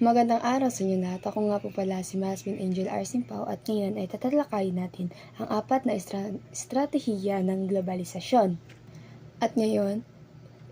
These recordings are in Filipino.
Magandang araw sa inyo lahat. Ako nga po pala si Masmin Angel Arsimpao at ngayon ay tatalakayin natin ang apat na estra- estratehiya ng globalisasyon. At ngayon,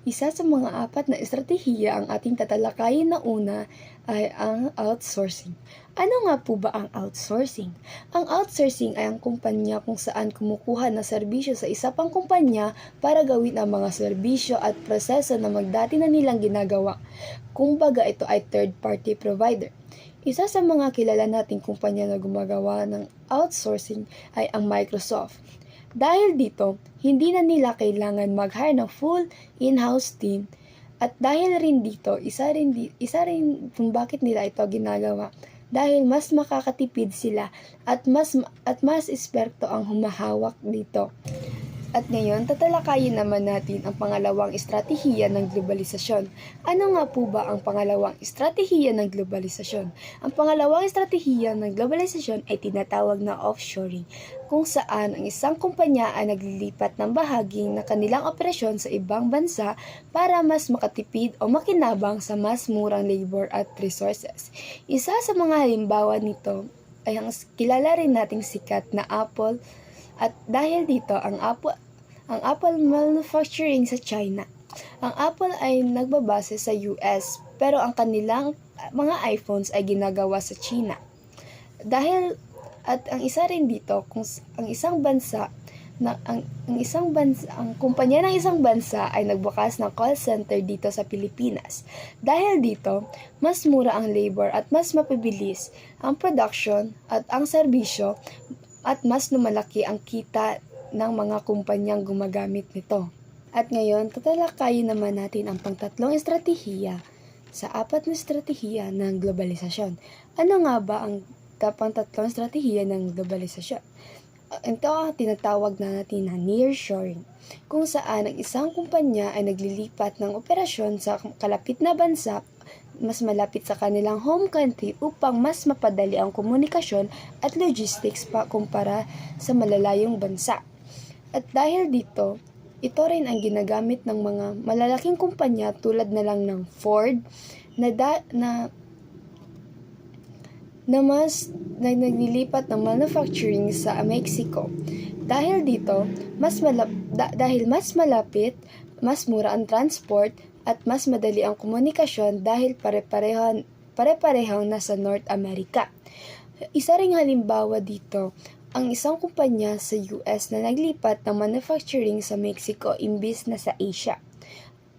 isa sa mga apat na estratehiya ang ating tatalakayin na una ay ang outsourcing. Ano nga po ba ang outsourcing? Ang outsourcing ay ang kumpanya kung saan kumukuha ng serbisyo sa isa pang kumpanya para gawin ang mga serbisyo at proseso na magdati na nilang ginagawa. Kumbaga ito ay third-party provider. Isa sa mga kilala nating kumpanya na gumagawa ng outsourcing ay ang Microsoft. Dahil dito, hindi na nila kailangan mag-hire ng full in-house team at dahil rin dito, isa rin, di- isa rin kung bakit nila ito ginagawa dahil mas makakatipid sila at mas at mas esperto ang humahawak dito. At ngayon, tatalakayin naman natin ang pangalawang estratehiya ng globalisasyon. Ano nga po ba ang pangalawang estratehiya ng globalisasyon? Ang pangalawang estratehiya ng globalisasyon ay tinatawag na offshoring, kung saan ang isang kumpanya ay naglilipat ng bahaging na kanilang operasyon sa ibang bansa para mas makatipid o makinabang sa mas murang labor at resources. Isa sa mga halimbawa nito ay ang kilala rin nating sikat na Apple at dahil dito, ang Apple, ang Apple manufacturing sa China. Ang Apple ay nagbabase sa US, pero ang kanilang mga iPhones ay ginagawa sa China. Dahil at ang isa rin dito, kung ang isang bansa na ang, ang isang bansa, ang kumpanya ng isang bansa ay nagbukas ng call center dito sa Pilipinas. Dahil dito, mas mura ang labor at mas mapibilis ang production at ang serbisyo at mas lumalaki ang kita ng mga kumpanyang gumagamit nito. At ngayon, tatalakayin naman natin ang pangtatlong estratehiya sa apat na estratehiya ng globalisasyon. Ano nga ba ang pangtatlong estratehiya ng globalisasyon? Ito ang tinatawag na natin na nearshoring, kung saan ang isang kumpanya ay naglilipat ng operasyon sa kalapit na bansa mas malapit sa kanilang home country upang mas mapadali ang komunikasyon at logistics pa kumpara sa malalayong bansa. At dahil dito, ito rin ang ginagamit ng mga malalaking kumpanya tulad na lang ng Ford na, da, na na mas na naglilipat ng manufacturing sa Mexico. Dahil dito, mas malap, da- dahil mas malapit, mas mura ang transport at mas madali ang komunikasyon dahil pare-pareho pare-parehong nasa North America. Isa ring halimbawa dito, ang isang kumpanya sa US na naglipat ng manufacturing sa Mexico imbis na sa Asia.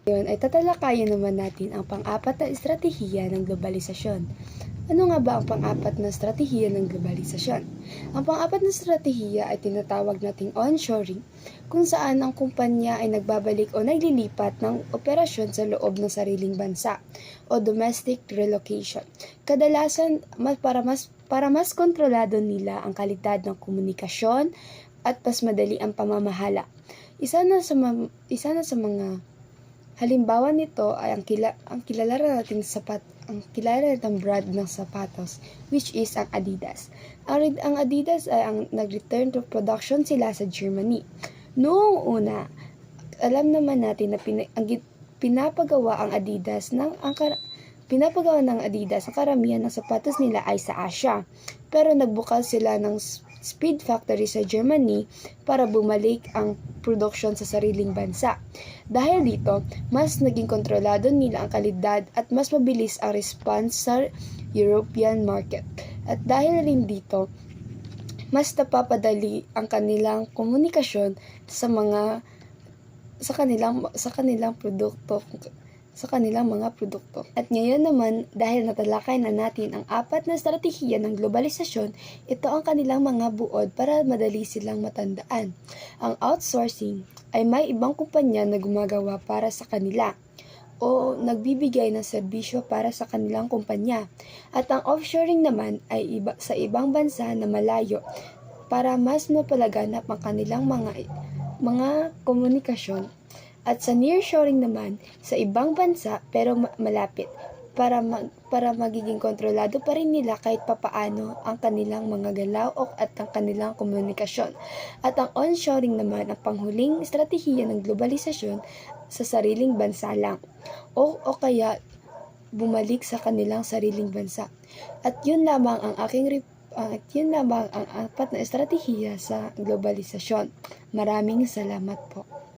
Ngayon ay tatalakayin naman natin ang pang-apat na estratehiya ng globalisasyon. Ano nga ba ang pang-apat na estratehiya ng globalisasyon? Ang pang-apat na estratehiya ay tinatawag nating onshoring, kung saan ang kumpanya ay nagbabalik o naglilipat ng operasyon sa loob ng sariling bansa o domestic relocation. Kadalasan para mas para mas kontrolado nila ang kalidad ng komunikasyon at mas madali ang pamamahala. Isa na sa isa na sa mga Halimbawa nito ay ang, kila, ang kilala rin nating sapat, ang kilala nating brand ng sapatos, which is ang Adidas. Ang, ang Adidas ay ang nag-return to production sila sa Germany. Noong una, alam naman natin na pina, ang, pinapagawa ang Adidas ng ang pinapagawa ng Adidas ang karamihan ng sapatos nila ay sa Asia. Pero nagbukas sila ng speed factory sa Germany para bumalik ang production sa sariling bansa. Dahil dito, mas naging kontrolado nila ang kalidad at mas mabilis ang response sa European market. At dahil rin dito, mas napapadali ang kanilang komunikasyon sa mga sa kanilang sa kanilang produkto sa kanilang mga produkto. At ngayon naman, dahil natalakay na natin ang apat na estratehiya ng globalisasyon, ito ang kanilang mga buod para madali silang matandaan. Ang outsourcing ay may ibang kumpanya na gumagawa para sa kanila o nagbibigay ng serbisyo para sa kanilang kumpanya. At ang offshoring naman ay iba, sa ibang bansa na malayo para mas mapalaganap ang kanilang mga mga komunikasyon at sa nearshoring naman sa ibang bansa pero ma- malapit para mag, para magiging kontrolado pa rin nila kahit papaano ang kanilang mga galaw at ang kanilang komunikasyon. At ang onshoring naman ang panghuling estratehiya ng globalisasyon sa sariling bansa lang. O, o kaya bumalik sa kanilang sariling bansa. At yun lamang ang aking rep- at yun lamang ang apat na estratehiya sa globalisasyon. Maraming salamat po.